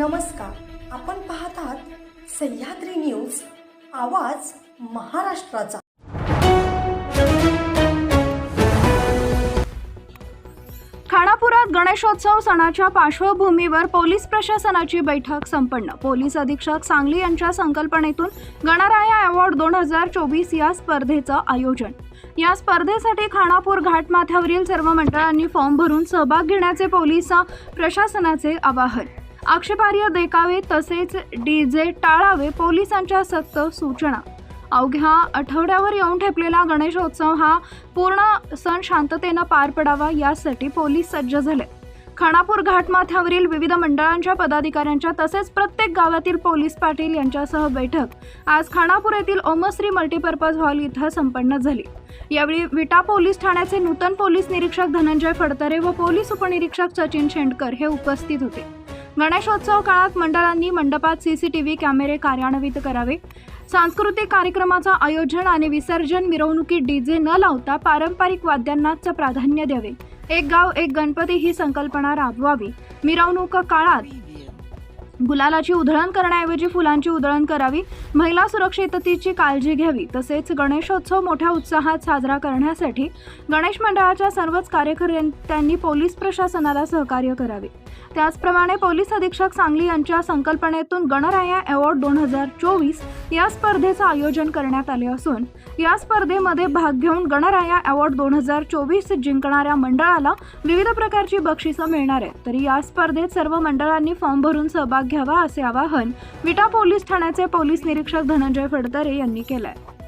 नमस्कार. आपण पाहत आहात सह्याद्री न्यूज आवाज महाराष्ट्राचा. खानापुरात गणेशोत्सव सणाच्या पार्श्वभूमीवर पोलीस प्रशासनाची बैठक संपन्न. पोलीस अधीक्षक सांगली यांच्या संकल्पनेतून गणराया अवॉर्ड दोन हजार चोवीस या स्पर्धेचं आयोजन. या स्पर्धेसाठी खानापूर घाटमाथ्यावरील सर्व मंडळांनी फॉर्म भरून सहभाग घेण्याचे पोलीस प्रशासनाचे आवाहन. आक्षेपार्ह देखावे तसेच डी जे टाळावे पोलिसांच्या सक्त सूचना. अवघ्या आठवड्यावर येऊन ठेपलेला गणेशोत्सव हा पूर्ण सण शांततेनं पार पडावा यासाठी पोलीस सज्ज झाले. खानापूर घाटमाथ्यावरील विविध मंडळांच्या पदाधिकाऱ्यांच्या तसेच प्रत्येक गावातील पोलीस पाटील यांच्यासह बैठक. आज खानापूर येथील ओमश्री मल्टीपर्पज हॉल इथं संपन्न झाली. यावेळी विटा पोलीस ठाण्याचे नूतन पोलीस निरीक्षक धनंजय फडतरे व पोलीस उपनिरीक्षक सचिन शेंडकर हे उपस्थित होते. गणेशोत्सव काळात मंडळांनी मंडपात सीसीटीव्ही कॅमेरे कार्यान्वित करावे. सांस्कृतिक कार्यक्रमाचं आयोजन आणि विसर्जन मिरवणुकीत डीजे न लावता पारंपरिक वाद्यांनाच प्राधान्य द्यावे. एक गाव एक गणपती ही संकल्पना राबवावी. मिरवणूक काळात गुलालाची उधळण करण्याऐवजी फुलांची उधळण करावी महिला सुरक्षिततेची काळजी घ्यावी तसेच गणेशोत्सव मोठ्या उत्साहात साजरा करण्यासाठी गणेश मंडळाच्या सर्वच कार्यकर्त्यांनी पोलीस प्रशासनाला सहकार्य करावे. त्याचप्रमाणे पोलीस अधीक्षक सांगली यांच्या संकल्पनेतून गणराया अवॉर्ड दोन हजार चोवीस या स्पर्धेचं आयोजन करण्यात आले असून या स्पर्धेमध्ये भाग घेऊन गणराया अवॉर्ड दोन हजार चोवीस जिंकणाऱ्या मंडळाला विविध प्रकारची बक्षिसं मिळणार आहेत. तरी या स्पर्धेत सर्व मंडळांनी फॉर्म भरून सहभाग घ्यावा असे आवाहन विटा पोलीस ठाण्याचे पोलीस निरीक्षक धनंजय फडतरे यांनी केलं आहे